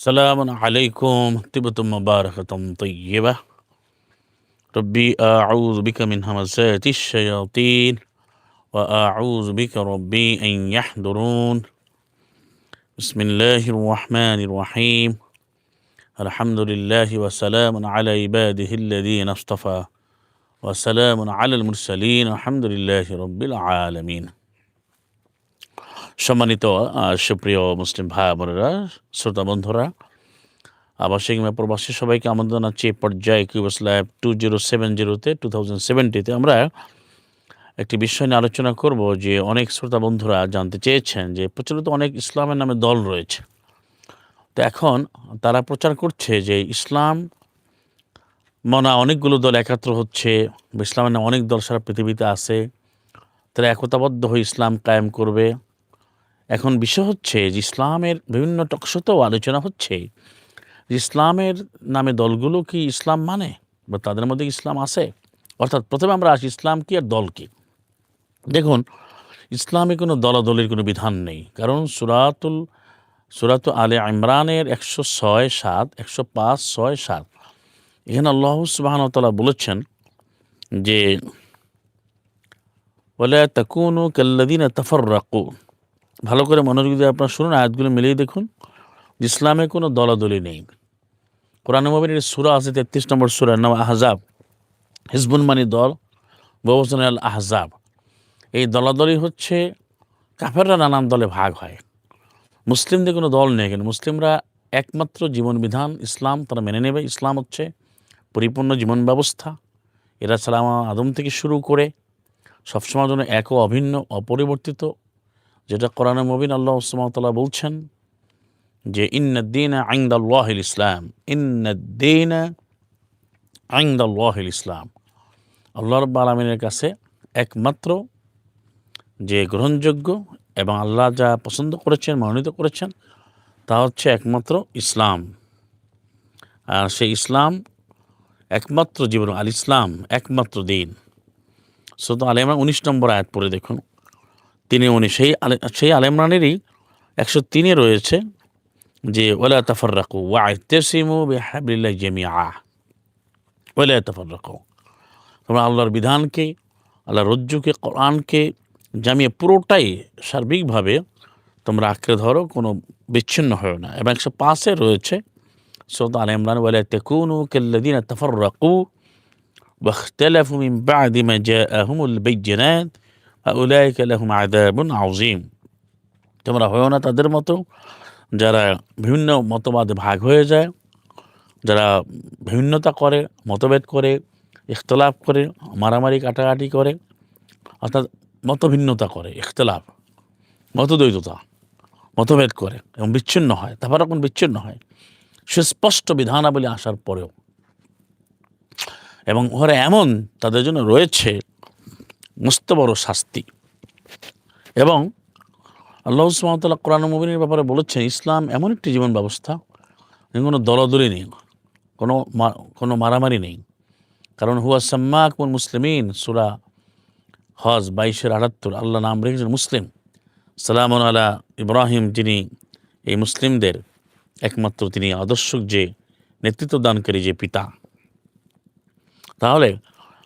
سلام عليكم طيبة مباركة طيبة. ربي أعوذ بك من همزات الشياطين وأعوذ بك ربي أن يحضرون. بسم الله الرحمن الرحيم. الحمد لله وسلام على عباده الذين اصطفى وسلام على المرسلين الحمد لله رب العالمين. সম্মানিত সুপ্রিয় মুসলিম ভাই বোনেরা, শ্রোতা বন্ধুরা, আবাসিক প্রবাসী সবাইকে আমন্ত্রণ জানাচ্ছি পর্যায়ে কিউবাস ল্যাব টু জিরো সেভেন জিরোতে টু থাউজেন্ড সেভেন্টিতে আমরা একটি বিষয় নিয়ে আলোচনা করব যে অনেক শ্রোতা বন্ধুরা জানতে চেয়েছেন যে প্রচলিত অনেক ইসলামের নামে দল রয়েছে। তো এখন তারা প্রচার করছে যে ইসলাম মনা অনেকগুলো দল একাত্র হচ্ছে, ইসলামের নামে অনেক দল সারা পৃথিবীতে আছে, তারা একতাবদ্ধ হয়ে ইসলাম কায়েম করবে। এখন বিষয় হচ্ছে যে ইসলামের বিভিন্ন টকশতেও আলোচনা হচ্ছে ইসলামের নামে দলগুলো কি ইসলাম মানে বা তাদের মধ্যে ইসলাম আছে? অর্থাৎ প্রথমে আমরা আসি, ইসলাম কি আর দল কি? দেখুন, ইসলামে কোনো দলাদলির কোনো বিধান নেই। কারণ সুরাতুল, সুরাত আলে ইমরানের একশো ছয় সাত, একশো পাঁচ ছয় সাত। এখানে আল্লাহ সুবাহন তালা বলেছেন যে বলে তাকুনু কাল্লাদিন তফর রাকু ভালো করে মনোযোগ দিয়ে আপনারা শুনুন, আয়াতগুলো মিলিয়ে দেখুন। ইসলামে কোনো দলাদলি নেই। কোরআন মবিনের সুরা আছে তেত্রিশ নম্বর সুরার নাম আহজাব। হিজবুন মানি দল বহুসন আল আহজাব। এই দলাদলি হচ্ছে কাফেররা নানান দলে ভাগ হয়। মুসলিমদের কোনো দল নেই কিন্তু মুসলিমরা একমাত্র জীবন বিধান ইসলাম, তারা মেনে নেবে। ইসলাম হচ্ছে পরিপূর্ণ জীবন ব্যবস্থা এরা সালাম আদম থেকে শুরু করে সবসময় জন্য এক অভিন্ন, অপরিবর্তিত। যেটা কোরআনে মবিন আল্লাহ সুমতলা বলছেন যে ইন্নদ্দিন আইন্দাল্লাহিল ইসলাম। ইন্নদ্দিন আইন্দাল্লাহিল ইসলাম। আল্লাহ রব্বা আলমিনের কাছে একমাত্র যে গ্রহণযোগ্য এবং আল্লাহ যা পছন্দ করেছেন, মনোনীত করেছেন, তা হচ্ছে একমাত্র ইসলাম। আর সেই ইসলাম একমাত্র জীবন, আল ইসলাম একমাত্র দিন। শুধু আলেমরা উনিশ নম্বর আয়াত পড়ে দেখুন। তিনি, উনি সেই সেই আলেমরানেরই একশো তিনে রয়েছে যে ওলা তাফর রাখু ওয়াইতেসিমু বেহাবিল্লা জেমি আহ ওলা তফর রাখো তোমরা আল্লাহর বিধানকে আল্লাহ রজ্জুকে, কোরআনকে জামিয়ে পুরোটাই সার্বিকভাবে তোমরা আঁকড়ে ধরো, কোনো বিচ্ছিন্ন হয় না। এবং একশো পাঁচে রয়েছে সৌদ আল ইমরান, ওয়ালা তেকুনু কেল্লাদিন তফর রাকু বাখতেলাফু মিম বাদিমা জাআহুমুল বাইয়িনাত। উলাইকালাহম আদাবন আউজিম তোমরা হয়েও না তাদের মতো, যারা বিভিন্ন মতবাদে ভাগ হয়ে যায়, যারা বিভিন্নতা করে, মতভেদ করে, ইখতলাফ করে, মারামারি কাটাকাটি করে, অর্থাৎ মতভিন্নতা করে, ইখতলাফ, মতদ্বৈততা, মতভেদ করে, এবং বিচ্ছিন্ন হয় তারপর এখন বিচ্ছিন্ন হয়। সুস্পষ্ট বিধানাবলী আসার পরেও। এবং ওরা এমন তাদের জন্য রয়েছে মস্ত বড় শাস্তি। এবং আল্লাহ সুমতাল্লাহ কোরআন মুবিনের ব্যাপারে বলেছেন, ইসলাম এমন একটি জীবন ব্যবস্থা কোনো দলাদলি নেই, কোনো কোনো মারামারি নেই। কারণ হুয়া সাম্মা সাম্মাক মুসলিমিন, সুরা হজ বাইশের আটাত্তর আল্লাহ নাম রেখেছেন মুসলিম। সালাম আলা ইব্রাহিম, যিনি এই মুসলিমদের একমাত্র তিনি আদর্শক যে, নেতৃত্ব দানকারী যে পিতা। তাহলে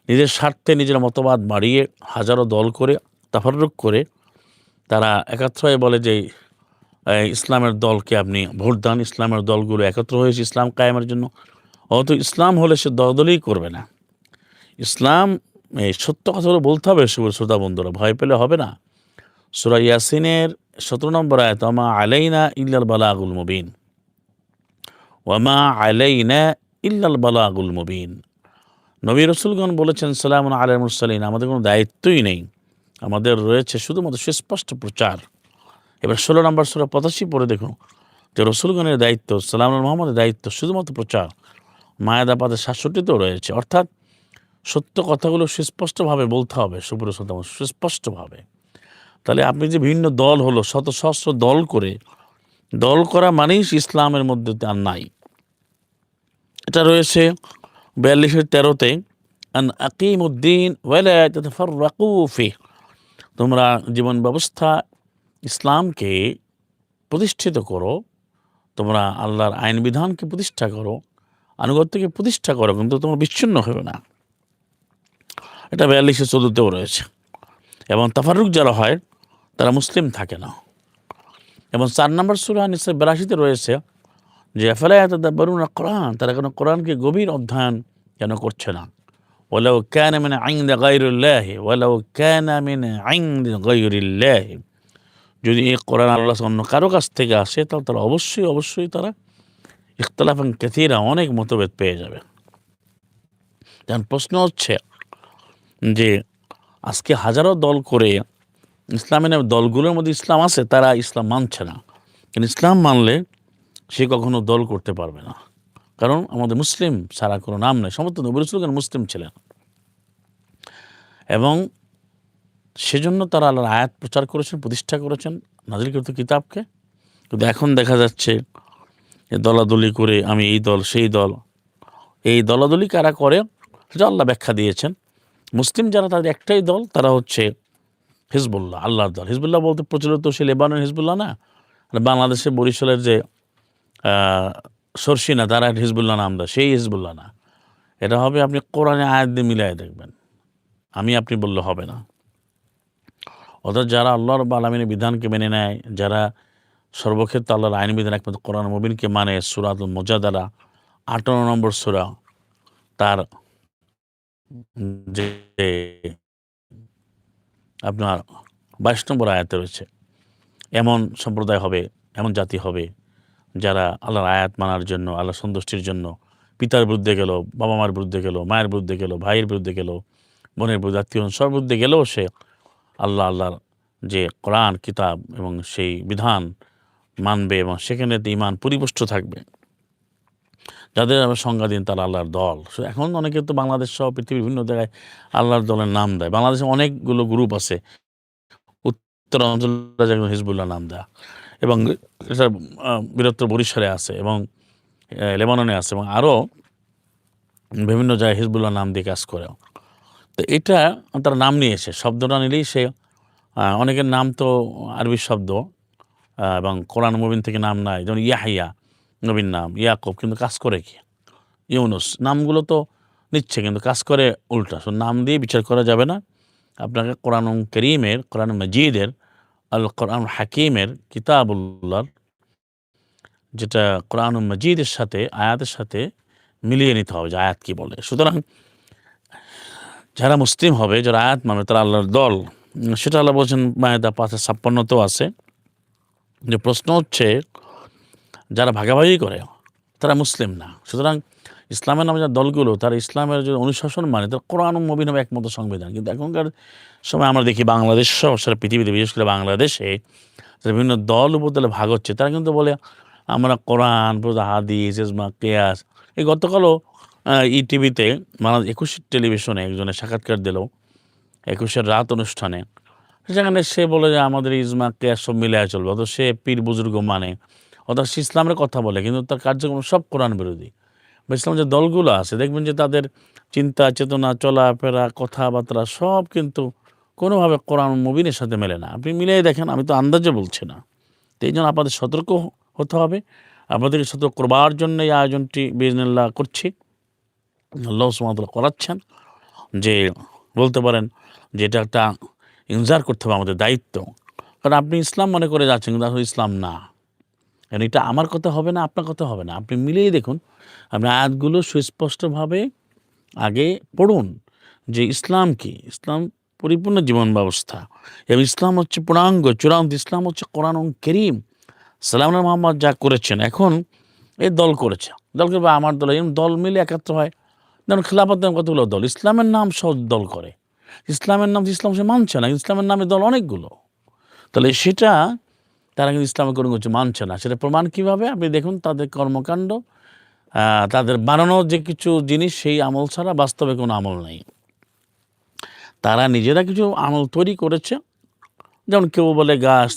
নিজের স্বার্থে নিজের মতবাদ বাড়িয়ে হাজারো দল করে তাফারুক করে তারা একাত্র হয়ে বলে যে ইসলামের দলকে আপনি ভোট দান, ইসলামের দলগুলো একত্র হয়েছে ইসলাম কায়েমের জন্য। অত ইসলাম হলে সে দলদলই করবে না। ইসলাম, এই সত্য কথাগুলো বলতে হবে শুভ শ্রোতা বন্ধুরা, ভয় পেলে হবে না। সুরা ইয়াসিনের সতেরো নম্বর আয়ত আমা আলাইনা ইল্লাল বালা বালাগুল মুবিন। ওয়ামা আলাইনা ইল্লাল বালাগুল মুবিন। নবী রসুলগণ বলেছেন সালাম আলহ মুসালিন আমাদের কোনো দায়িত্বই নেই। আমাদের রয়েছে শুধুমাত্র সুস্পষ্ট প্রচার। এবার ষোলো নম্বর ষোলো পঁচাশি পরে দেখুন, যে রসুলগণের দায়িত্ব সালাম মোহাম্মদের দায়িত্ব শুধুমাত্র প্রচার। মায়াদা পাতে সাতষট্টিতেও রয়েছে। অর্থাৎ সত্য কথাগুলো সুস্পষ্টভাবে বলতে হবে সুপুর সুস্পষ্টভাবে। তাহলে আপনি যে বিভিন্ন দল হলো, শত সহস্র দল করে, দল করা মানেই ইসলামের মধ্যে আর নাই। এটা রয়েছে বিয়াল্লিশের তেরোতে, আন আকিম উদ্দিন ওয়ালাফি তোমরা জীবন ব্যবস্থা ইসলামকে প্রতিষ্ঠিত করো, তোমরা আল্লাহর আইন বিধানকে প্রতিষ্ঠা করো, আনুগত্যকে প্রতিষ্ঠা করো, কিন্তু তোমরা বিচ্ছিন্ন হবে না। এটা বিয়াল্লিশে চোদ্দতেও রয়েছে। এবং তাফারুক যারা হয়, তারা মুসলিম থাকে না। এবং চার নম্বর সুরা নিশ্চয় বেরাশিতে রয়েছে যে ফেলায়াত বরুণ কোরআন তারা কেন কোরআনকে গভীর অধ্যয়ন কেন করছে না। ওলাও ক্যান মানে আইন গাইরুল্লাহ ওলাও ক্যান মানে আইন গাইরুল্লাহ যদি এই কোরআন আল্লাহ অন্য কারও কাছ থেকে আসে, তাহলে তারা অবশ্যই অবশ্যই তারা ইখতলাফ কেথিরা অনেক মতভেদ পেয়ে যাবে। কারণ প্রশ্ন হচ্ছে যে, আজকে হাজারো দল করে ইসলামের দলগুলোর মধ্যে ইসলাম আছে, তারা ইসলাম মানছে না। কিন্তু ইসলাম মানলে সে কখনো দল করতে পারবে না। কারণ আমাদের মুসলিম সারা কোনো নাম নেই। সমস্ত নবী রসুল মুসলিম ছিলেন? এবং সেজন্য তারা আল্লাহর আয়াত প্রচার করেছেন, প্রতিষ্ঠা করেছেন, নাজিলকৃত কিতাবকে। কিন্তু এখন দেখা যাচ্ছে দলাদলি করে আমি এই দল, সেই দল। এই দলাদলি কারা করে, সেটা আল্লাহ ব্যাখ্যা দিয়েছেন। মুসলিম যারা তাদের একটাই দল, তারা হচ্ছে হিজবুল্লাহ, আল্লাহর দল। হিজবুল্লাহ বলতে প্রচলিত সে লেবানন হিজবুল্লাহ না? বাংলাদেশে বরিশালের যে সরসিনা, তারা হিজবুল্লাহ নাম দেয় সেই হিজবুল্লাহ না। এটা হবে আপনি কোরআনে আয়াত দিয়ে মিলাই দেখবেন। আমি আপনি বললে হবে না। অর্থাৎ যারা আল্লাহর আলমিনের বিধানকে মেনে নেয়, যারা সর্বক্ষেত্রে আল্লাহর আইন বিধান একমাত্র কোরআন মুবিনকে মানে সুরাত মজাদারা আটান্ন নম্বর সুরা, তার যে আপনার বাইশ নম্বর আয়াতে রয়েছে, এমন সম্প্রদায় হবে, এমন জাতি হবে যারা আল্লাহর আয়াত মানার জন্য আল্লাহ সন্তুষ্টির জন্য, পিতার বিরুদ্ধে গেল বাবা মার বিরুদ্ধে গেল, মায়ের বিরুদ্ধে গেল, ভাইয়ের বিরুদ্ধে গেল, বোনের বিরুদ্ধে, আত্মীয় সবার বিরুদ্ধে গেলেও সে আল্লাহ, আল্লাহর যে কোরআন, কিতাব এবং সেই বিধান মানবে এবং সেখানে ইমান পরিপুষ্ট থাকবে। যাদের আমরা সংজ্ঞা দিন তারা আল্লাহর দল। এখন অনেকে তো বাংলাদেশ সহ পৃথিবীর বিভিন্ন জায়গায় আল্লাহর দলের নাম দেয়। বাংলাদেশে অনেকগুলো গ্রুপ আছে। উত্তরাঞ্চলে যেমন হিজবুল্লাহ নাম দেয়। এবং এটা বৃহত্তর বরিশালে আছে এবং লেবাননে আছে এবং আরও বিভিন্ন জায়গায় হিজবুল্লাহ নাম দিয়ে কাজ করে তো এটা তারা নাম নিয়েছে শব্দটা নিলেই সে অনেকের নাম তো আরবি শব্দ এবং কোরআন মুবিন থেকে নাম নাই, যেমন ইয়াহিয়া নবীন নাম, ইয়াকুব, কিন্তু কাজ করে কি? ইউনুস, নামগুলো তো নিচ্ছে, কিন্তু কাজ করে উল্টা। সো নাম দিয়ে বিচার করা যাবে না। আপনাকে কোরআন করিমের কোরআন মজিদের আল কোরআন হাকিমের কিতাবুল্লার যেটা কোরআন মজিদের সাথে, আয়াতের সাথে মিলিয়ে নিতে হবে যে আয়াত কী বলে। সুতরাং যারা মুসলিম হবে, যারা আয়াত মানে তারা আল্লাহর দল। সেটা আল্লাহ বলছেন, মায়েদা পাঁচে ছাপ্পান্নতেও আছে। যে প্রশ্ন হচ্ছে, যারা ভাগাভাগি করে, তারা মুসলিম না। সুতরাং ইসলামের নামে যারা দলগুলো, তারা ইসলামের যে অনুশাসন মানে তারা কোরআন মবিন হবে একমত সংবিধান। কিন্তু এখনকার সময় আমরা দেখি বাংলাদেশ সহ সারা পৃথিবীতে, বিশেষ করে বাংলাদেশে বিভিন্ন দল উপদলে ভাগ হচ্ছে, তারা কিন্তু বলে, আমরা কোরআন হাদিস, ইজমা, কেয়াস। এই গতকালও ই টিভিতে বাংলাদেশ একুশের টেলিভিশনে একজনের সাক্ষাৎকার দিল একুশের রাত অনুষ্ঠানে। সেখানে সে বলে যে, আমাদের ইজমা, কেয়াস সব মিলে চলবে। অত সে পীর বুজুর্গ মানে অর্থাৎ সে ইসলামের কথা বলে, কিন্তু তার কার্যক্রম সব কোরআন বিরোধী। বা ইসলাম যে দলগুলো আছে, দেখবেন যে তাদের চিন্তা, চেতনা, চলাফেরা, কথাবার্তা সব কিন্তু কোনোভাবে কোরআন মুবিনের সাথে মেলে না। আপনি মিলিয়ে দেখেন, আমি তো আন্দাজে বলছি না। তো এই জন্য আপনাদের সতর্ক হতে হবে। আপনাদেরকে সতর্ক করবার জন্য এই আয়োজনটি বিজনেল্লা করছি। আল্লাহ সুমাতুল্লাহ করাচ্ছেন যে বলতে পারেন যে এটা একটা ইনজার করতে হবে আমাদের দায়িত্ব। কারণ আপনি ইসলাম মনে করে যাচ্ছেন কিন্তু আসলে ইসলাম না। কারণ এটা আমার কথা হবে না, আপনার কথা হবে না। আপনি মিলিয়ে দেখুন আপনি আয়াতগুলো সুস্পষ্টভাবে আগে পড়ুন যে ইসলাম কি? ইসলাম পরিপূর্ণ জীবন ব্যবস্থা। এবং ইসলাম হচ্ছে পূর্ণাঙ্গ, চূড়ান্ত ইসলাম হচ্ছে কোরআন করিম। সালাম মোহাম্মদ যা করেছেন, এখন এই দল করেছে। দল করবে আমার দল এরকম দল মিলে একাত্র হয়। যেমন খেলাফত কতগুলো দল? ইসলামের নাম সহ দল করে। ইসলামের নাম ইসলাম সে মানছে না, ইসলামের নামে দল অনেকগুলো। তাহলে সেটা তারা কিন্তু ইসলামের কোনো কিছু মানছে না। সেটা প্রমাণ কীভাবে? আপনি দেখুন তাদের কর্মকাণ্ড। তাদের বানানো যে কিছু জিনিস, সেই আমল ছাড়া বাস্তবে কোনো আমল নেই। তারা নিজেরা কিছু আমল তৈরি করেছে। যেমন কেউ বলে গাছ,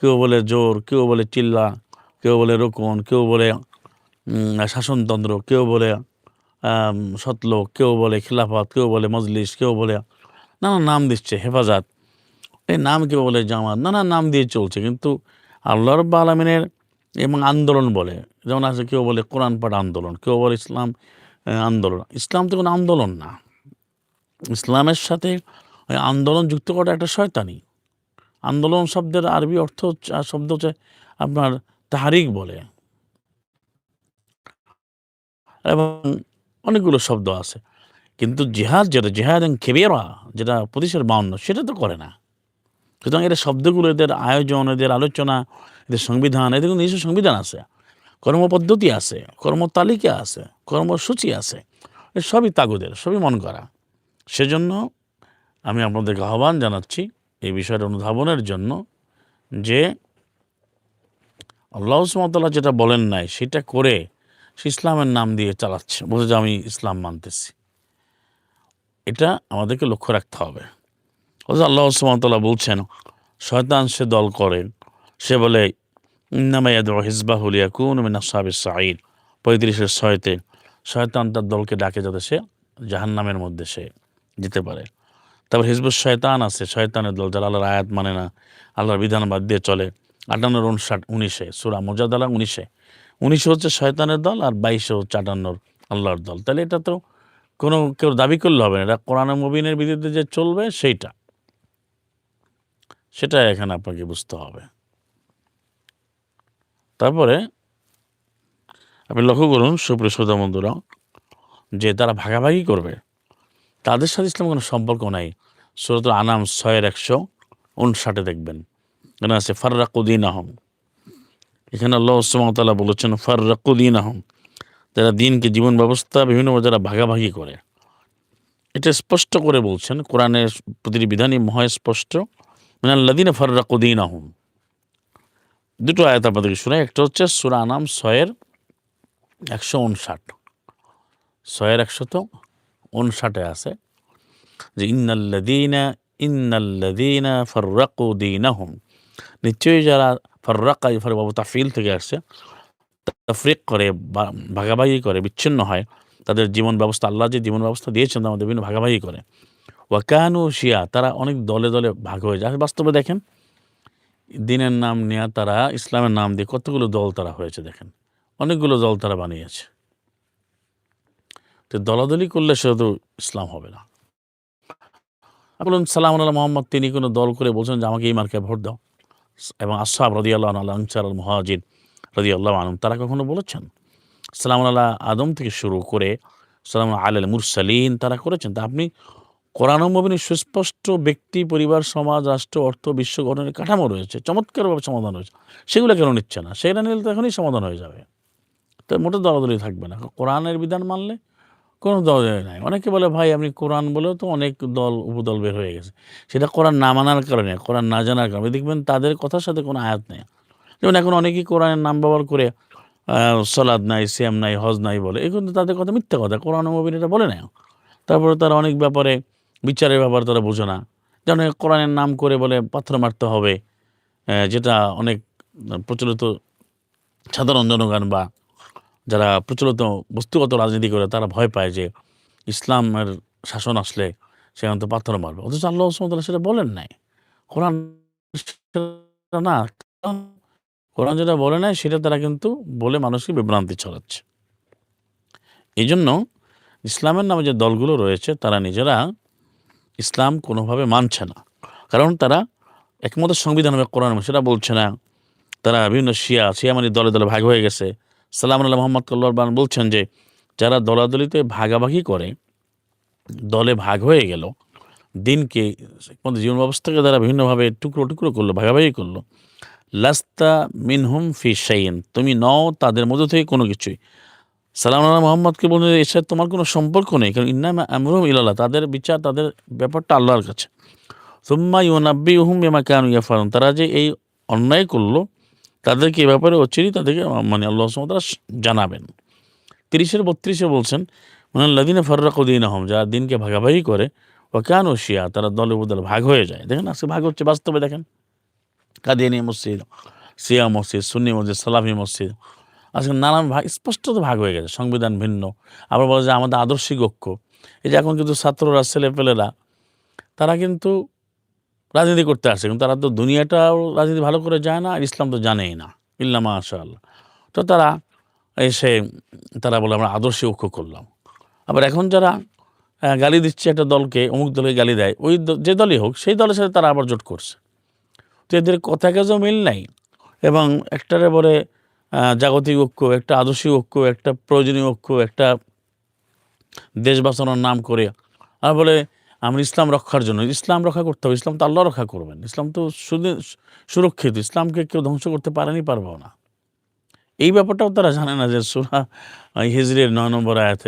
কেউ বলে জোর, কেউ বলে চিল্লা, কেউ বলে রোকন, কেউ বলে শাসনতন্ত্র, কেউ বলে সতলোক কেউ বলে খিলাফত, কেউ বলে মজলিস, কেউ বলে নানা নাম দিচ্ছে, হেফাজত। এই নাম কেউ বলে জামাত, নানা নাম দিয়ে চলছে। কিন্তু আল্লাহ রব্বা আলমিনের এবং আন্দোলন বলে। যেমন আছে কেউ বলে কোরআন পাঠ আন্দোলন, কেউ বলে ইসলাম আন্দোলন। ইসলাম তো কোনো আন্দোলন না। ইসলামের সাথে আন্দোলন যুক্ত করা একটা শয়তানি। আন্দোলন শব্দের আরবি অর্থ শব্দ হচ্ছে আপনার তাহারিক বলে। এবং অনেকগুলো শব্দ আছে। কিন্তু জেহাদ যেটা, জেহাদ এবং খেবিয়ারা যেটা পঁচিশের বাউন্ন, সেটা তো করে না। সুতরাং এদের শব্দগুলো, এদের আয়োজন, এদের আলোচনা, এদের সংবিধান, এদের কিন্তু নিজস্ব সংবিধান আছে। কর্মপদ্ধতি আছে, কর্মতালিকা আছে, কর্মসূচি আছে। সবই তাগুদের, সবই মন করা। সেজন্য আমি আপনাদেরকে আহ্বান জানাচ্ছি এই বিষয়টা অনুধাবনের জন্য যে আল্লাহ সুমতাল্লাহ যেটা বলেন নাই, সেটা করে সে ইসলামের নাম দিয়ে চালাচ্ছে। বলছে যে আমি ইসলাম মানতেছি। এটা আমাদেরকে লক্ষ্য রাখতে হবে। আল্লাহ সুমতাল্লাহ বলছেন, শয়তান সে দল করে, সে বলে ইন্নামায়াদ হিজবাহুলিয়া কুন মিনা সাবির সাঈদ। পঁয়ত্রিশের ছয়তে, শয়তান তার দলকে ডাকে যাতে সে জাহান্নামের মধ্যে সে যেতে পারে। তারপর হিজবুর শয়তান আছে, শয়তানের দল যারা আল্লাহর আয়াত মানে না, আল্লাহর বিধান বাদ দিয়ে চলে। আটান্নর উনষাট, উনিশে, সুরা মোজাদালা উনিশে। উনিশে হচ্ছে শয়তানের দল আর বাইশে হচ্ছে আটান্নর আল্লাহর দল। তাহলে এটা তো কোনো কেউ দাবি করলে হবে না। এটা কোরআন মুবিনের বিরুদ্ধে যে চলবে, সেইটা। সেটা এখানে আপনাকে বুঝতে হবে। তারপরে আপনি লক্ষ্য করুন, সুপ্রিয় শ্রোতা বন্ধুরা, যে তারা ভাগাভাগি করবে, তাদের সাথে ইসলাম কোনো সম্পর্ক নাই। সুরত আনাম ছয়ের একশো উনষাটে দেখবেন। এখানে আছে ফার্রাকুদ্দিন আহম এখানে আল্লাহ সুমতাল্লাহ বলেছেন ফার্রাকুদ্দিন আহম যারা দিনকে জীবন ব্যবস্থা, বিভিন্ন যারা ভাগাভাগি করে। এটা স্পষ্ট করে বলছেন, কোরআনের প্রতিটি বিধানই মহা স্পষ্ট মিনাল্লাদিন ফার্রাকুদ্দিন আহম দুটো আয়াত আপনাদেরকে শোনাই। একটা হচ্ছে সুরা আনাম ছয়ের একশো উনষাট। ছয়ের একশত উনষাটে আছে যে ইন্নাল্লাদিনা ইন্নাল্লাদিনা ফার্রাকু দিনাহুম। নিশ্চয়ই যারা ফার্রাকা ইফার বাবু তাফিল থেকে আসছে, তাফরিক করে ভাগাভাগি করে, বিচ্ছিন্ন হয়, তাদের জীবন ব্যবস্থা, আল্লাহ যে জীবন ব্যবস্থা দিয়েছেন মধ্যে বিভিন্ন ভাগাভাগি করে। ওয়াকানু শিয়া, তারা অনেক দলে দলে ভাগ হয়ে যায়। বাস্তবে দেখেন, দিনের নাম নেয়া তারা, ইসলামের নাম দিয়ে কতগুলো দল তারা হয়েছে দেখেন। অনেকগুলো দল তারা বানিয়েছে। তো দলাদলি করলে শুধু ইসলাম হবে না। বলুন, সালাম আল্লাহ মোহাম্মদ, তিনি কোনো দল করে বলছেন যে আমাকে এই মার্কে ভোট দাও? এবং আসাব রদি আল্লাহ আনসার আল মহাজিদ রদি আল্লাহ আলম তারা কখনো বলেছেন? সালাম আল্লাহ আদম থেকে শুরু করে সালাম আল মুরসালিন তারা করেছেন। তা আপনি কোরআন মবিনী সুস্পষ্ট ব্যক্তি, পরিবার, সমাজ, রাষ্ট্র, অর্থ, বিশ্ব গঠনের কাঠামো রয়েছে, চমৎকারভাবে সমাধান রয়েছে সেগুলো কেন নিচ্ছে না? সেটা নিলে তো এখনই সমাধান হয়ে যাবে। তো মোটে দলাদলি থাকবে না। কোরআনের বিধান মানলে কোনো দল নাই। অনেকে বলে, ভাই, আপনি কোরআন বলেও তো অনেক দল, উপদল বের হয়ে গেছে। সেটা কোরআন না মানার কারণে, কোরআন না জানার কারণে। দেখবেন তাদের কথার সাথে কোনো আয়াত নেই। যেমন এখন অনেকেই কোরআনের নাম ব্যবহার করে সলাদ নাই, সিয়াম নাই, হজ নাই বলে। এগুলো তাদের কথা মিথ্যা কথা। কোরআন মবিন এটা বলে না তারপরে তারা অনেক ব্যাপারে বিচারের ব্যাপার তারা বোঝে না। যেমন কোরআনের নাম করে বলে পাথর মারতে হবে যেটা অনেক প্রচলিত সাধারণ জনগণ বা যারা প্রচলিত বস্তুগত রাজনীতি করে তারা ভয় পায় যে ইসলামের শাসন আসলে সেখানে তো পাথর মারবে। অথচ আল্লাহ সুমতাল্লাহ সেটা বলেন নাই। কোরআন না কোরআন যেটা বলে নাই সেটা তারা কিন্তু বলে মানুষকে বিভ্রান্তি ছড়াচ্ছে। এই জন্য ইসলামের নামে যে দলগুলো রয়েছে তারা নিজেরা ইসলাম কোনোভাবে মানছে না। কারণ তারা একমত সংবিধান হবে, কোরআন সেটা বলছে না। তারা বিভিন্ন শিয়া শিয়া মানে দলে দলে ভাগ হয়ে গেছে। সালাম আল্লাহ মোহাম্মদ কল্লারবান বলছেন যে, যারা দলাদলিতে ভাগাভাগি করে, দলে ভাগ হয়ে গেল, দিনকে জীবন ব্যবস্থাকে তারা বিভিন্নভাবে টুকরো টুকরো করল, ভাগাভাগি করল। লাস্তা মিনহুম ফি শাইন তুমি নও তাদের মধ্যে থেকে কোনো কিছুই। সালাম আল্লাহ মোহাম্মদকে বললেন এর সাথে তোমার কোনো সম্পর্ক নেই? কারণ ইন্নাম আমরুম ইলাল্লাহ, তাদের বিচার, তাদের ব্যাপারটা আল্লাহর কাছে। সুম্মা ইউনাব্বি উহুম বেমা কান ইয়াফারুন তারা যে এই অন্যায় করল, তাদেরকে এ ব্যাপারে অচিরই তাদেরকে মানে আল্লাহ সুমতারা জানাবেন। তিরিশের, বত্রিশে বলছেন মানে লাদিনে ফর্রাকুদ্দিন আহম যারা দিনকে ভাগাভাগি করে ও কেন শিয়া, তারা দলে বদলে ভাগ হয়ে যায়। দেখেন আজকে ভাগ হচ্ছে বাস্তবে, দেখেন। কাদিয়ানি মসজিদ সিয়া মসজিদ, সুন্নি মসজিদ, সালাফি মসজিদ আজকে নানান ভাগ স্পষ্টত ভাগ হয়ে গেছে, সংবিধান ভিন্ন। আবার বলে যে আমাদের আদর্শিক ঐক্য। এই যে এখন কিন্তু ছাত্ররা, ছেলেপেলেরা, তারা কিন্তু রাজনীতি করতে আসে, কিন্তু তারা তো দুনিয়াটাও রাজনীতি ভালো করে যায় না, আর ইসলাম তো জানেই না ইল্লামা আশাল্লাহ তো তারা এসে, তারা বলে, আমরা আদর্শে ঐক্য করলাম। আবার এখন যারা গালি দিচ্ছে একটা দলকে, অমুক দলকে গালি দেয়, ওই যে দলই হোক, সেই দলের সাথে তারা আবার জোট করছে। তো এদের কথা কাজও মিল নাই। এবং একটারে বলে জাগতিক ঐক্য, একটা আদর্শিক ঐক্য, একটা প্রয়োজনীয় ঐক্য, একটা দেশ বাঁচানোর নাম করে। আর বলে, আমরা ইসলাম রক্ষার জন্য, ইসলাম রক্ষা করতে হবে, ইসলাম তো আল্লাহ রক্ষা করবেন। ইসলাম তো শুধু সুরক্ষিত, ইসলামকে কেউ ধ্বংস করতে পারেনি পারব না। এই ব্যাপারটাও তারা জানে না যে সুরা হিজরের নয় নম্বর আয়াত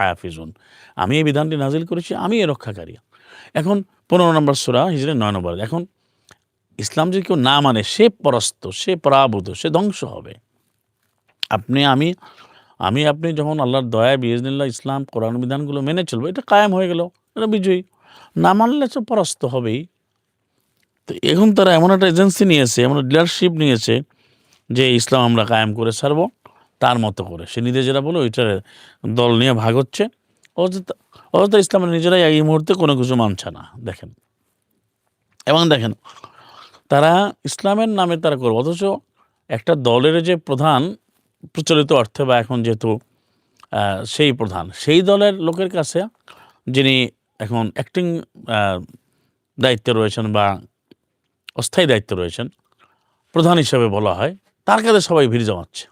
হাফিজুন। আমি এই বিধানটি নাজিল করেছি, আমি এর রক্ষাকারী। এখন পনেরো নম্বর সুরা, হিজরের নয় নম্বর। এখন ইসলাম যদি কেউ না মানে সে পরাস্ত, সে পরাভূত, সে ধ্বংস হবে। আপনি, আমি আমি, আপনি যখন আল্লাহর দয়া বিজনিল্লাহ ইসলাম, কোরআন বিধানগুলো মেনে চলবো, এটা কায়েম হয়ে গেল, এটা বিজয়ী। না মানলে তো পরাস্ত হবেই। তো এখন তারা এমন একটা এজেন্সি নিয়েছে, এমন ডিলারশিপ নিয়েছে যে ইসলাম আমরা কায়েম করে ছাড়বো, তার মতো করে। সে নিজে যেটা বলে ওইটার দল নিয়ে ভাগ হচ্ছে। অযথা ইসলামের নিজেরাই এই মুহূর্তে কোনো কিছু মানছে না। দেখেন। এবং দেখেন তারা ইসলামের নামে তারা করবে। অথচ একটা দলের যে প্রধান, প্রচলিত অর্থে বা এখন যেহেতু সেই প্রধান, সেই দলের লোকের কাছে যিনি এখন অ্যাক্টিং দায়িত্বে রয়েছেন বা অস্থায়ী দায়িত্বে রয়েছেন, প্রধান হিসেবে বলা হয়, তার কাছে সবাই ভিড় জমাচ্ছে।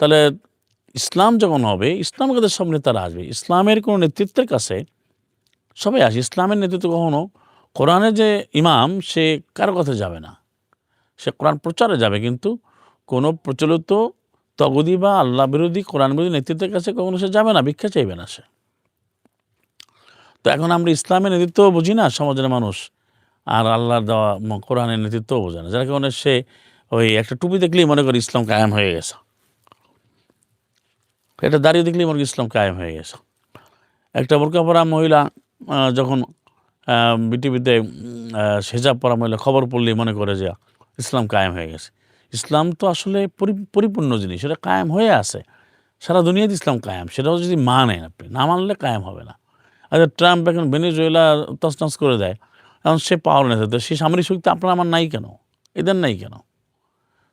তাহলে ইসলাম যখন হবে ইসলাম কাদের সামনে তারা আসবে। ইসলামের কোনো নেতৃত্বের কাছে সবাই আসে। ইসলামের নেতৃত্ব কখনো কোরআনের যে ইমাম, সে কারও কথা যাবে না। সে কোরআন প্রচারে যাবে, কিন্তু কোনো প্রচলিত তগদি বা আল্লাহ বিরোধী কোরআন বিরোধী নেতৃত্বের কাছে কখনো সে যাবে না, ভিক্ষা চাইবে না সে। তো এখন আমরা ইসলামের নেতৃত্ব বুঝি না, সমাজের মানুষ। আর আল্লাহর দেওয়া কোরআনের নেতৃত্বও বোঝে না। যার কারণে সে ওই একটা টুপি দেখলেই মনে করে ইসলাম কায়েম হয়ে গেছে। এটা দাঁড়িয়ে দেখলেই মনে করি ইসলাম কায়েম হয়ে গেছে। একটা বোরকা পরা মহিলা যখন বিটিভিতে পরা মহিলা খবর পড়লেই মনে করে যে ইসলাম কায়েম হয়ে গেছে। ইসলাম তো আসলে পরি- পরিপূর্ণ জিনিস, সেটা কায়েম হয়ে আছে। সারা দুনিয়াতে ইসলাম কায়েম, সেটাও যদি মানেন আপনি, না মানলে কায়েম হবে না। আচ্ছা ট্রাম্প এখন ভেনেজুয়েলা তসনস করে দেয়, এখন সে পাওয়ার নেতা তো সে সামরিক শক্তি আপনার আমার নাই কেন? এদের নাই কেন?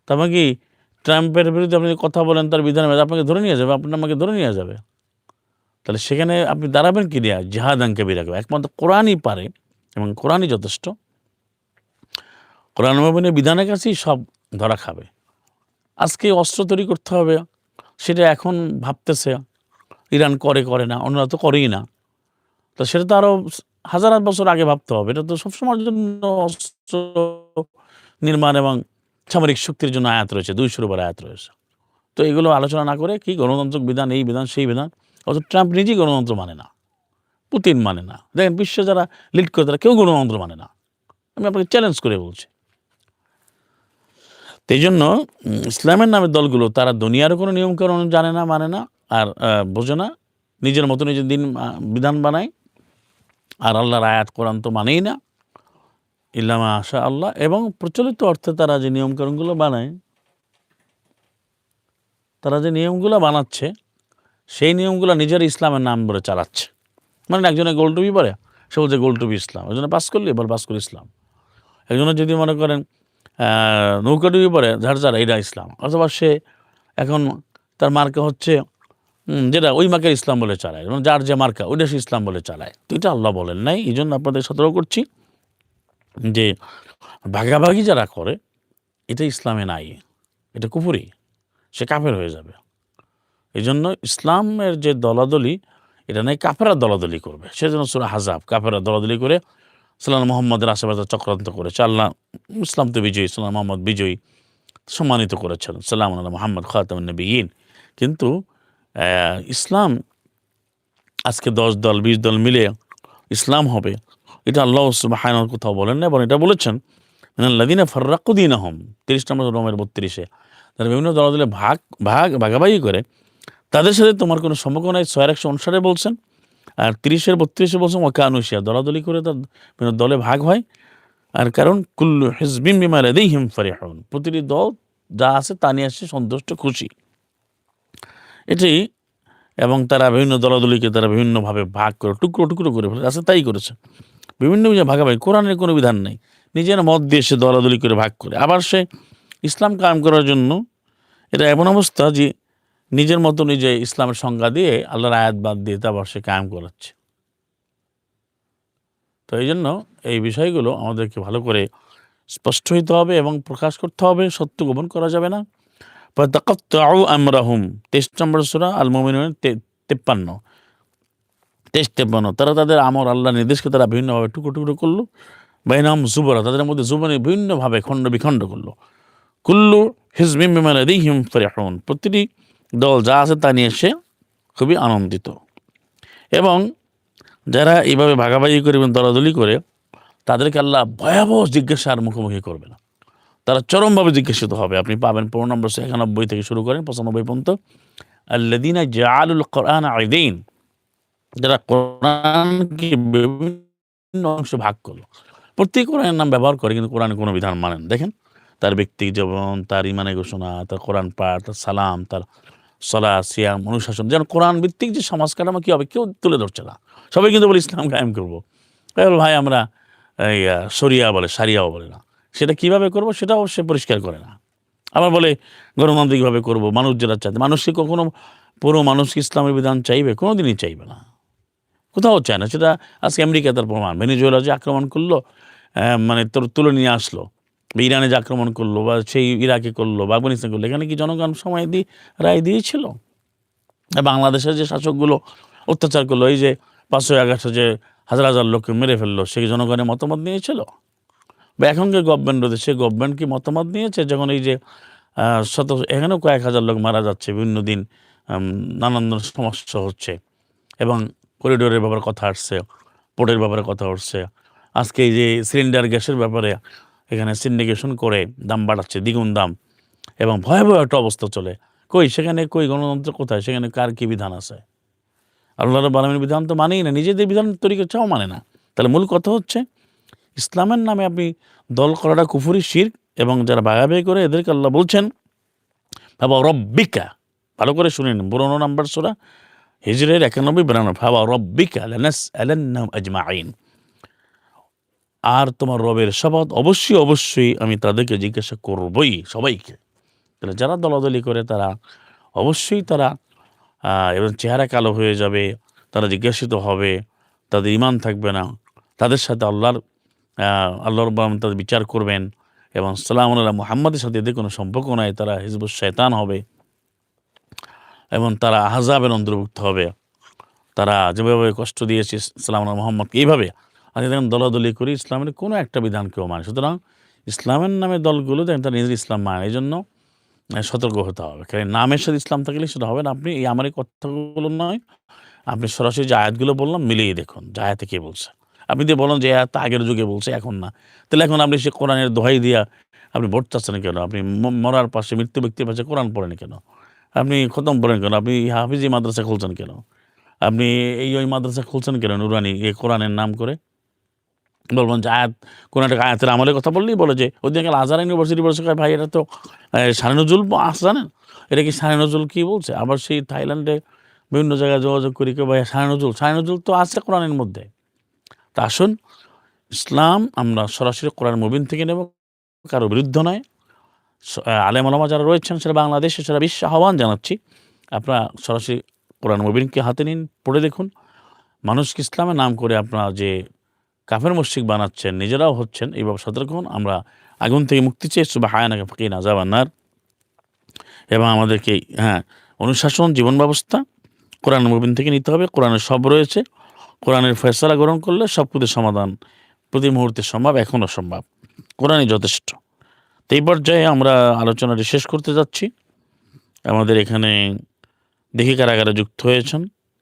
তারপরে কি ট্রাম্পের বিরুদ্ধে আপনি কথা বলেন, তার বিধানে আপনাকে ধরে নিয়ে যাবে? আপনার আমাকে ধরে নিয়ে যাবে? তাহলে সেখানে আপনি দাঁড়াবেন কি দিয়া? জিহাদ আঙ্কে বিরাগবে একমাত্র কোরআনই পারে এবং কোরআনই যথেষ্ট। কোরআন মবিনের বিধানের কাছেই সব ধরা খাবে। আজকে অস্ত্র তৈরি করতে হবে, সেটা এখন ভাবতেছে। ইরান করে করে না, অন্যরা তো করেই না। তো সেটা তো আরও হাজার বছর আগে ভাবতে হবে। এটা তো সবসময়ের জন্য অস্ত্র নির্মাণ এবং সামরিক শক্তির জন্য আয়াত রয়েছে, দুইশোর উপর আয়াত রয়েছে। তো এগুলো আলোচনা না করে কি গণতান্ত্রিক বিধান, এই বিধান, সেই বিধান অথচ ট্রাম্প নিজেই গণতন্ত্র মানে না। পুতিন মানে না। দেখেন বিশ্বে যারা লিড করে তারা কেউ গণতন্ত্র মানে না। আমি আপনাকে চ্যালেঞ্জ করে বলছি। এই জন্য ইসলামের নামে দলগুলো তারা দুনিয়ারও কোনো নিয়মকানুন জানে না মানে না, আর বোঝে না। নিজের মতো নিজের দিন বিধান বানায়। আর আল্লাহর আয়াত, কোরআন তো মানেই না। ইল্লামা আশা আল্লাহ। এবং প্রচলিত অর্থে তারা যে নিয়মকানুনগুলো বানায়, তারা যে নিয়মগুলো বানাচ্ছে সেই নিয়মগুলো নিজের ইসলামের নাম বলে চালাচ্ছে। মানে একজনে গোল টুপি পরে সে বলছে গোল টুপি ইসলাম। একজনে পাস করলে এবার পাস করে ইসলাম। একজনে যদি মনে করেন আহ, নৌকা টুপি পরে ঝাড় ঝাড় এইটা ইসলাম। অথবা সে এখন তার মার্কা হচ্ছে যেটা ওই মার্কে ইসলাম বলে চালায়। যেমন যার যে মার্কা ওইটা সে ইসলাম বলে চালায়। তো এটা আল্লাহ বলেন নাই। এই জন্য আপনাদের সতর্ক করছি যে ভাগাভাগি যারা করে এটা ইসলামে নাই। এটা কুপুরি সে কাফের হয়ে যাবে। এই জন্য ইসলামের যে দলাদলি, এটা নাই কাফেরা দলাদলি করবে। সেজন্য সুরা হাজাব কাফেরা দলাদলি করে সাল্লাহ মোহাম্মদের আশেপাশে চক্রান্ত করেছে। আল্লাহ ইসলাম তো বিজয়ী সাল্লাহ মোহাম্মদ বিজয়ী, সম্মানিত করেছেন। সাল্লাম আল্লাহ মোহাম্মদ খাতামনবীন কিন্তু ইসলাম, আজকে দশ দল, বিশ দল মিলে ইসলাম হবে, এটা আল্লাহ সুবাহান কোথাও বলেন না এবং এটা বলেছেন লাদিনা ফর্রাকুদ্দিন আহম তিরিশ নম্বর রোমের বত্রিশে। তারা বিভিন্ন দলে ভাগ ভাগ, ভাগাভাগি করে তাদের সাথে তোমার কোনো সম্পর্ক নাই। ছয়ের একশো অনুসারে বলছেন, আর তিরিশের বত্রিশে বলছেন ওকানুশিয়া দলাদলি করে তার বিভিন্ন দলে ভাগ হয়। আর কারণ, কুল্লু হিজবিম বিমার এদেই হিম ফারিহন প্রতিটি দল যা আছে তা নিয়ে আসছে সন্তুষ্ট, খুশি। এটি এবং তারা বিভিন্ন দলাদলিকে তারা বিভিন্নভাবে ভাগ করে, টুকরো টুকরো করে ফেলে আছে তাই করেছে। বিভিন্ন ভাগাভাগি, কোরআনের কোনো বিধান নেই। নিজের মত দিয়ে সে দলাদলি করে ভাগ করে। আবার সে ইসলাম কায়েম করার জন্য এটা এমন অবস্থা যে নিজের মতো নিজে ইসলামের সংজ্ঞা দিয়ে আল্লাহর আয়াত বাদ দিয়ে তারপর সে কায়েম করাচ্ছে। তো এই জন্য এই বিষয়গুলো আমাদেরকে ভালো করে স্পষ্ট হইতে হবে এবং প্রকাশ করতে হবে, সত্য গোপন করা যাবে না। আমরাহুম, তেইশ নম্বর সুরা আল মুমিনুন তেপ্পান্ন। তেইশ, তেপ্পান্ন। তারা তাদের আমর আল্লাহ নির্দেশকে তারা বিভিন্নভাবে টুকরো টুকরো করল। বাইনাম জুবরা, তাদের মধ্যে জুবনে বিভিন্নভাবে খণ্ড বিখণ্ড করল। কুল্লু হিজমিম ফরিহুন। প্রতিটি দল যা আছে তা নিয়ে সে খুবই আনন্দিত। এবং যারা এইভাবে ভাগাভাগি করে এবং দলাদলি করে, তাদেরকে আল্লাহ ভয়াবহ জিজ্ঞাসার মুখোমুখি করবে না। তারা চরমভাবে জিজ্ঞাসিত হবে। আপনি পাবেন পনেরো নম্বর একানব্বই থেকে শুরু করেন পঁচানব্বই পর্যন্ত। আল্লাদিনা জাআলুল কোরআন আইদিন যারা কোরআনকে বিভিন্ন অংশে ভাগ করল। প্রত্যেক কোরআনের নাম ব্যবহার করে, কিন্তু কোরআনে কোনো বিধান মানেন দেখেন, তার ব্যক্তি জীবন, তার ইমানের ঘোষণা, তার কোরআন পাঠ, তার সালাম, তার সলা সিয়াম, অনুশাসন, যেন কোরআন ভিত্তিক যে সমাজ কাঠামো কী হবে কেউ তুলে ধরছে না। সবাই কিন্তু বলে, ইসলাম কায়েম করব। ভাই, আমরা শরিয়া বলে, সারিয়াও বলে না। সেটা কীভাবে করব সেটা সে পরিষ্কার করে না। আবার বলে, গণতান্ত্রিকভাবে করব, মানুষ যেটা চায় মানুষকে কখনো পুরো মানুষকে ইসলামের বিধান চাইবে? কোনো দিনই চাইবে না। কোথাও চায় না। সেটা আজকে আমেরিকা তার প্রমাণ। ভেনিজুয়েলা যে আক্রমণ করল মানে তোর তুলে নিয়ে আসলো ইরানে যে আক্রমণ করল বা সেই ইরাকে করল বা আফগানিস্তান করল, এখানে কি জনগণ সময় দিয়ে রায় দিয়েছিল? বাংলাদেশের যে শাসকগুলো অত্যাচার করল, এই যে পাঁচশো এগারোশো যে হাজার হাজার লোককে মেরে ফেলল, সে কি জনগণের মতামত নিয়েছিল? বা এখনকার গভর্নমেন্ট রয়েছে, সে গভর্নমেন্ট কি মতামত নিয়েছে? যখন এই যে শত, এখানেও কয়েক হাজার লোক মারা যাচ্ছে, বিভিন্ন দিন নানান ধরনের সমস্যা হচ্ছে এবং করিডোরের ব্যাপারে কথা আসছে পোর্টের ব্যাপারে কথা উঠছে আজকে এই যে সিলিন্ডার গ্যাসের ব্যাপারে এখানে সিন্ডিকেশন করে দাম বাড়াচ্ছে, দ্বিগুণ দাম এবং ভয়াবহ একটা অবস্থা চলে। কই, সেখানে কই, গণতন্ত্র কোথায়? সেখানে কার কি বিধান আছে? আল্লাহ বালামের বিধান তো মানেই না, নিজেদের বিধান তৈরি করছেও মানে না। তাহলে মূল কথা হচ্ছে, ইসলামের নামে আপনি দল করাটা কুফুরি শির এবং যারা ভাগাভাগি করে এদেরকে আল্লাহ বলছেন বাবা রব্বিকা ভালো করে শুনেন পুরোনো নাম্বার সোরা হিজরের একানব্বই, বিরানব্বই ভাবা রব্বিকা আলান্নাহুম আজমাইন আর তোমার রবের শপথ অবশ্যই অবশ্যই আমি তাদেরকে জিজ্ঞাসা করবই সবাইকে। তাহলে যারা দলাদলি করে তারা অবশ্যই তারা এবং চেহারা কালো হয়ে যাবে, তারা জিজ্ঞাসিত হবে, তাদের ইমান থাকবে না, তাদের সাথে আল্লাহর আল্লাহর রব্বুল তাদের বিচার করবেন এবং সালাম আল্লাহ মোহাম্মদের সাথে এদের কোনো সম্পর্ক নাই, তারা হিজবুল শয়তান হবে এবং তারা আহজাবের অন্তর্ভুক্ত হবে। তারা যেভাবে কষ্ট দিয়েছে সালাম আল্লাহ মোহাম্মদকে, এইভাবে আর দেখেন দলাদলি করি, ইসলামের কোনো একটা বিধান কেউ মানে সুতরাং ইসলামের নামে দলগুলো দেখেন তারা নিজের ইসলাম মানে এই জন্য সতর্ক হতে হবে। কারণ নামের সাথে ইসলাম থাকলে সেটা হবে না। আপনি এই আমার এই কথাগুলো নয়। আপনি সরাসরি যে আয়াতগুলো বললাম, মিলিয়ে দেখুন যে আয়াতে কে বলছে। আপনি দিয়ে বলেন যে আয়াত আগের যুগে বলছে, এখন না। তাহলে এখন আপনি সে কোরআনের দোহাই দিয়া আপনি ভোট চাচ্ছেন কেন? আপনি মরার পাশে, মৃত্যু ব্যক্তির পাশে কোরআন পড়েন কেন? আপনি খতম পড়েন কেন? আপনি হাফিজি মাদ্রাসা খুলছেন কেন? আপনি এই ওই মাদ্রাসা খুলছেন কেন? নুরানি, এই কোরআনের নাম করে? বলবেন যে আয়াত কোনো একটা আয়াতের আমলের কথা বললেই বলে যে ওদিকে আজহার ইউনিভার্সিটি বলছে ভাই, এটা তো সানি নজরুল আস, জানেন? এটা কি সানি নজরুল কী বলছে? আবার সেই থাইল্যান্ডে বিভিন্ন জায়গায় যোগাযোগ করি কেউ ভাই সানি নজরুল সানি নজরুল তো আছে কোরআনের মধ্যে। তা আসুন, ইসলাম আমরা সরাসরি কোরআন মুবিন থেকে নেব, কারও বিরুদ্ধ নয়। আলেম আলমা যারা রয়েছেন সেটা বাংলাদেশে সেটা বিশ্ব আহ্বান জানাচ্ছি। আপনারা সরাসরি কোরআন মুবিনকে হাতে নিন, পড়ে দেখুন। মানুষকে ইসলামের নাম করে আপনারা যে কাফের মসজিদ বানাচ্ছেন, নিজেরাও হচ্ছেন এইভাবে সতর্ক হন। আমরা আগুন থেকে মুক্তি চেয়ে সুবাহ হায়ানাকে ফাঁকি না যাবান্নার এবং আমাদেরকে হ্যাঁ অনুশাসন, জীবন ব্যবস্থা কোরআন মুবিন থেকে নিতে হবে। কোরআনের সব রয়েছে। কোরআনের ফেসলা গ্রহণ করলে সব কিছুর সমাধান প্রতি মুহূর্তে সম্ভব, এখনও সম্ভব। কোরআনই যথেষ্ট। তো এই পর্যায়ে আমরা আলোচনাটি শেষ করতে যাচ্ছি। আমাদের এখানে দেখি কারাগারে যুক্ত হয়েছেন।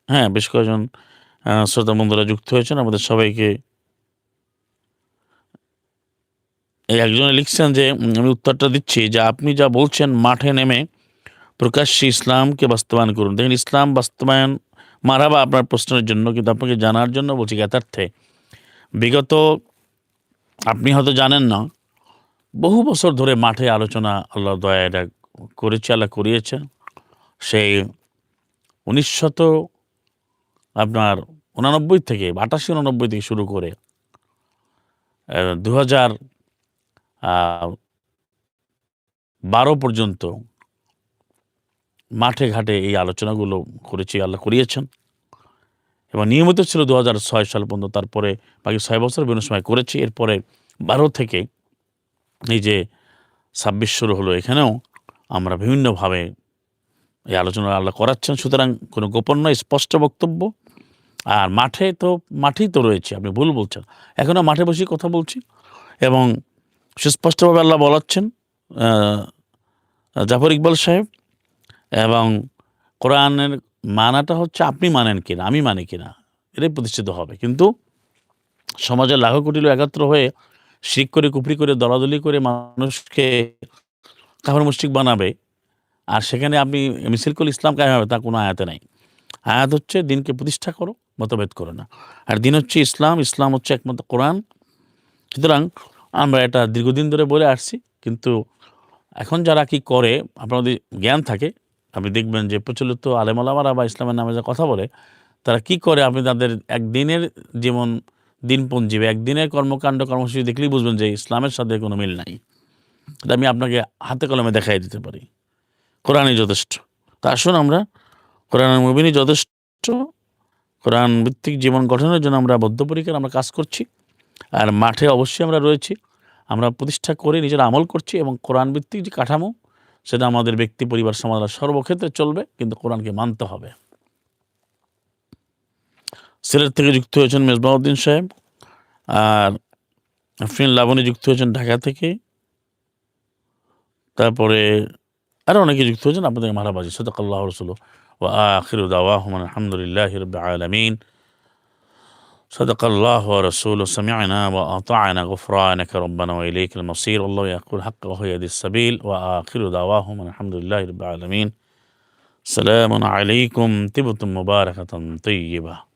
হ্যাঁ বেশ কয়েকজন শ্রোতা বন্ধুরা যুক্ত হয়েছেন। আমাদের সবাইকে এই একজনে লিখছেন যে আমি উত্তরটা দিচ্ছি যে, আপনি যা বলছেন মাঠে নেমে প্রকাশ্যে ইসলামকে বাস্তবায়ন করুন। দেখেন, ইসলাম বাস্তবায়ন মারাবা আপনার প্রশ্নের জন্য, কিন্তু আপনাকে জানার জন্য বলছি যথার্থে বিগত আপনি হয়তো জানেন না, বহু বছর ধরে মাঠে আলোচনা আল্লাহ দয়া এটা করেছে, আল্লাহ করিয়েছে। সেই উনিশশত আপনার উনানব্বই থেকে, আটাশি উনানব্বই থেকে শুরু করে দু হাজার বারো পর্যন্ত মাঠে ঘাটে এই আলোচনাগুলো করেছি, আল্লাহ করিয়েছেন। এবং নিয়মিত ছিল দু ছয় সাল পর্যন্ত, তারপরে বাকি ছয় বছর বিভিন্ন সময় করেছি। এরপরে বারো থেকে এই যে ছাব্বিশ শুরু হলো, এখানেও আমরা বিভিন্নভাবে এই আলোচনা আল্লাহ করাচ্ছেন। সুতরাং কোনো গোপন নয়, স্পষ্ট বক্তব্য। আর মাঠে তো, মাঠেই তো রয়েছে, আপনি ভুল বলছেন। এখনও মাঠে বসেই কথা বলছি। এবং সুস্পষ্টভাবে আল্লাহ বলাচ্ছেন জাফর ইকবাল সাহেব, এবং কোরআনের মানাটা হচ্ছে আপনি মানেন কিনা, আমি মানি কিনা, এটাই প্রতিষ্ঠিত হবে। কিন্তু সমাজের লাখো কোটি লোক একাত্র হয়ে শিখ করে কুপড়ি করে, দলাদলি করে মানুষকে কাফের মুষ্টিক বানাবে, আর সেখানে আপনি মিছিল করলে ইসলাম কায়ে হবে, তা কোনো আয়াতে নাই। আয়াত হচ্ছে দিনকে প্রতিষ্ঠা করো, মতভেদ করো না। আর দিন হচ্ছে ইসলাম ইসলাম হচ্ছে একমাত্র কোরআন। সুতরাং আমরা এটা দীর্ঘদিন ধরে বলে আসছি, কিন্তু এখন যারা কি করে আপনাদের জ্ঞান থাকে, আপনি দেখবেন যে প্রচলিত আলেমালামারা বা ইসলামের নামে যা কথা বলে, তারা কি করে, আপনি তাদের একদিনের যেমন দিনপঞ্জী বা একদিনের কর্মকাণ্ড, কর্মসূচি দেখলেই বুঝবেন যে ইসলামের সাথে কোনো মিল নাই। এটা আমি আপনাকে হাতে কলমে দেখাই দিতে পারি। কোরআনই যথেষ্ট। তা আসুন আমরা কোরআন মুবিনই যথেষ্ট। কোরআন ভিত্তিক জীবন গঠনের জন্য আমরা বদ্ধপরিকার আমরা কাজ করছি। আর মাঠে অবশ্যই আমরা রয়েছি। আমরা প্রতিষ্ঠা করে নিজেরা আমল করছি এবং কোরআন ভিত্তিক যে কাঠামো, সেটা আমাদের ব্যক্তি, পরিবার, সমাজ সর্বক্ষেত্রে চলবে, কিন্তু কোরআনকে মানতে হবে। সিলেট থেকে যুক্ত হয়েছেন মেজবাউদ্দিন সাহেব আর ফিন লাবণী যুক্ত হয়েছেন ঢাকা থেকে। তারপরে আরও অনেকে যুক্ত হয়েছেন, আপনাদের মারাবাজি। সদাকাল্লাহ রসুল ও আখির দাওয়াহমান আলহামদুলিল্লাহ রব আলমিন। صدق الله ورسوله سمعنا وأطعنا غفرانك ربنا وإليك المصير. والله يقول حق وهو يهدي السبيل وآخر دعواهم الحمد لله رب العالمين. سلام عليكم. تبتم مباركة طيبة.